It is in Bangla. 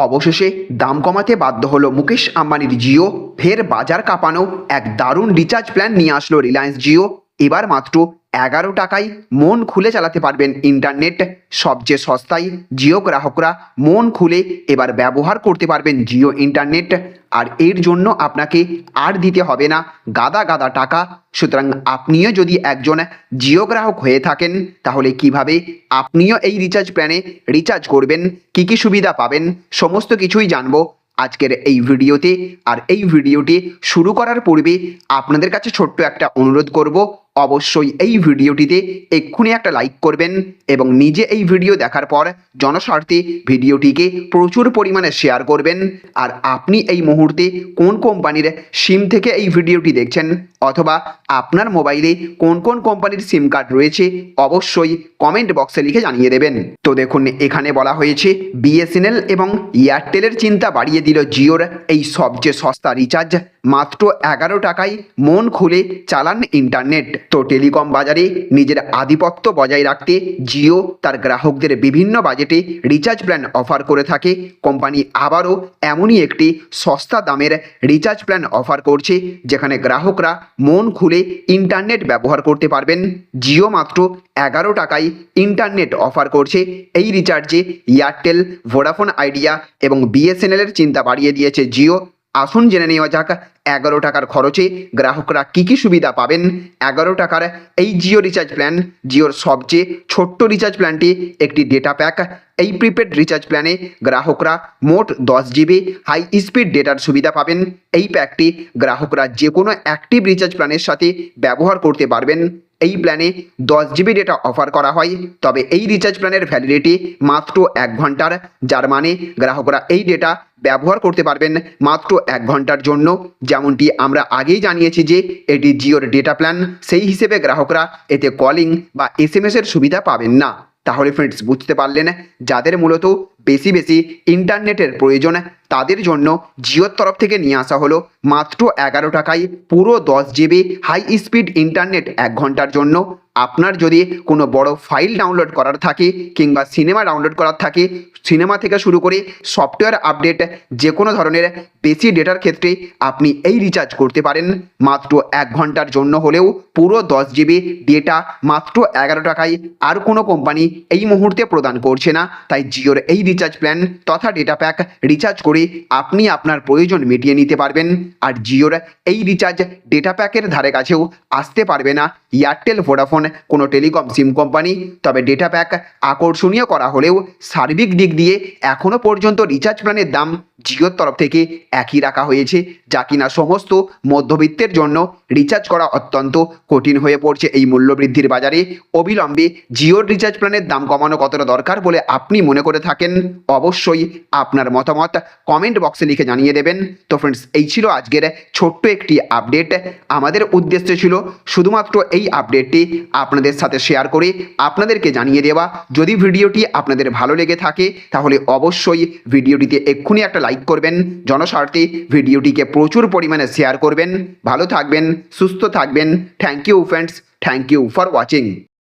অবশেষে দাম কমাতে বাধ্য হলো মুকেশ আম্বানির জিও। ফের বাজার কাঁপানো এক দারুণ রিচার্জ প্ল্যান নিয়ে আসলো রিলায়েন্স জিও। এবার মাত্র এগারো টাকায় মন খুলে চালাতে পারবেন ইন্টারনেট সবচেয়ে সস্তায় জিও গ্রাহকরা মন খুলে এবার ব্যবহার করতে পারবেন জিও ইন্টারনেট আর এর জন্য আপনাকে আর দিতে হবে না গাদা গাদা টাকা। সুতরাং আপনিও যদি একজন জিও গ্রাহক হয়ে থাকেন, তাহলে কীভাবে আপনিও এই রিচার্জ প্ল্যানে রিচার্জ করবেন, কি কি সুবিধা পাবেন, সমস্ত কিছুই জানব আজকের এই ভিডিওতে। আর এই ভিডিওটি শুরু করার পূর্বে আপনাদের কাছে ছোট্ট একটা অনুরোধ করব অবশ্যই এই ভিডিওটিতে এক্ষুনি একটা লাইক করবেন এবং নিজে এই ভিডিও দেখার পর জনস্বার্থে ভিডিওটিকে প্রচুর পরিমাণে শেয়ার করবেন। আর আপনি এই মুহূর্তে কোন কোম্পানির সিম থেকে এই ভিডিওটি দেখছেন অথবা আপনার মোবাইলে কোন কোন কোম্পানির সিম কার্ড রয়েছে অবশ্যই কমেন্ট বক্সে লিখে জানিয়ে দেবেন। তো দেখুন, এখানে বলা হয়েছে বিএসএনএল এবং এয়ারটেলের চিন্তা বাড়িয়ে দিল জিওর এই সবচেয়ে সস্তা রিচার্জ মাত্র এগারো টাকায় মন খুলে চালান ইন্টারনেট তো টেলিকম বাজারে নিজের আধিপত্য বজায় রাখতে জিও তার গ্রাহকদের বিভিন্ন বাজেটে রিচার্জ প্ল্যান অফার করে থাকে। কোম্পানি আবারও এমনই একটি সস্তা দামের রিচার্জ প্ল্যান অফার করছে, যেখানে গ্রাহকরা মন খুলে ইন্টারনেট ব্যবহার করতে পারবেন। জিও মাত্র এগারো টাকায় ইন্টারনেট অফার করছে। এই রিচার্জে এয়ারটেল, ভোডাফোন আইডিয়া এবং বিএসএনএলের চিন্তা বাড়িয়ে দিয়েছে জিও। আসুন জেনে নেওয়া যাক, এগারো টাকার খরচে গ্রাহকরা কী কী সুবিধা পাবেন? এগারো টাকার এই জিও রিচার্জ প্ল্যান, জিওর সবচেয়ে ছোট্ট রিচার্জ প্ল্যানটি একটি ডেটা প্যাক। এই প্রিপেড রিচার্জ প্ল্যানে গ্রাহকরা মোট দশ জিবি হাই স্পিড ডেটার সুবিধা পাবেন। এই প্যাকটি গ্রাহকরা যে কোনো অ্যাক্টিভ রিচার্জ প্ল্যানের সাথে ব্যবহার করতে পারবেন। এই প্ল্যানে দশ জিবি ডেটা অফার করা হয়, তবে এই রিচার্জ প্ল্যানের ভ্যালিডিটি মাত্র এক ঘণ্টার, যার মানে গ্রাহকরা এই ডেটা ব্যবহার করতে পারবেন মাত্র এক ঘণ্টার জন্য। যেমনটি আমরা আগেই জানিয়েছি যে, এটি জিওর ডেটা প্ল্যান। সেই হিসেবে গ্রাহকরা এতে কলিং বা এস এর সুবিধা পাবেন না। তাহলে ফ্রেন্ডস বুঝতে পারলেন? যাদের মূলত বেশি বেশি ইন্টারনেটের প্রয়োজন, তাদের জন্য জিওর তরফ থেকে নিয়ে আসা হলো মাত্র এগারো টাকায় পুরো দশ জিবি হাই স্পিড ইন্টারনেট এক ঘণ্টার জন্য। আপনার যদি কোনো বড় ফাইল ডাউনলোড করার থাকে কিংবা সিনেমা ডাউনলোড করার থাকে, সিনেমা থেকে শুরু করে সফটওয়্যার আপডেট যে কোনো ধরনের বেশি ডেটার ক্ষেত্রে আপনি এই রিচার্জ করতে পারেন। মাত্র এক ঘণ্টার জন্য হলেও পুরো দশ জিবি ডেটা মাত্র এগারো টাকায় আর কোনো কোম্পানি এই মুহূর্তে প্রদান করছে না। তাই জিওর এই রিচার্জ প্ল্যান তথা ডেটা প্যাক রিচার্জ করে আপনি আপনার প্রয়োজন মিটিয়ে নিতে পারবেন। আর জিওর এই রিচার্জ ডেটা প্যাকের ধারে কাছেও আসতে পারবে না। এয়ারটেল ভোডাফোন কোনো টেলিকম সিম কোম্পানি, তবে ডেটা প্যাক আকর্ষণীয় করা হলেও সার্বিক দিক দিয়ে এখনও পর্যন্ত রিচার্জ প্ল্যানের দাম জিওর তরফ থেকে একই রাখা হয়েছে, যা কিনা সমস্ত মধ্যবিত্তের জন্য রিচার্জ করা অত্যন্ত কঠিন হয়ে পড়ছে এই মূল্যবৃদ্ধির বাজারে। অবিলম্বে জিওর রিচার্জ প্ল্যানের দাম কমানো কতটা দরকার বলে আপনি মনে করে থাকেন? অবশ্যই আপনার মতামত কমেন্ট বক্সে লিখে জানিয়ে দেবেন। তো ফ্রেন্ডস এই ছিল আজকের ছোট্ট একটি আপডেট আমাদের উদ্দেশ্য ছিল শুধুমাত্র এই আপডেটটি আপনাদের সাথে শেয়ার করে। আপনাদেরকে জানিয়ে দেওয়া, যদি ভিডিওটি আপনাদের ভালো লেগে থাকে, তাহলে অবশ্যই ভিডিওটিতে এক্ষুনি একটা লাইক করবেন। জনস্বার্থে ভিডিওটিকে প্রচুর পরিমাণে শেয়ার করবেন। ভালো থাকবেন, সুস্থ থাকবেন। Thank you friends thank you for watching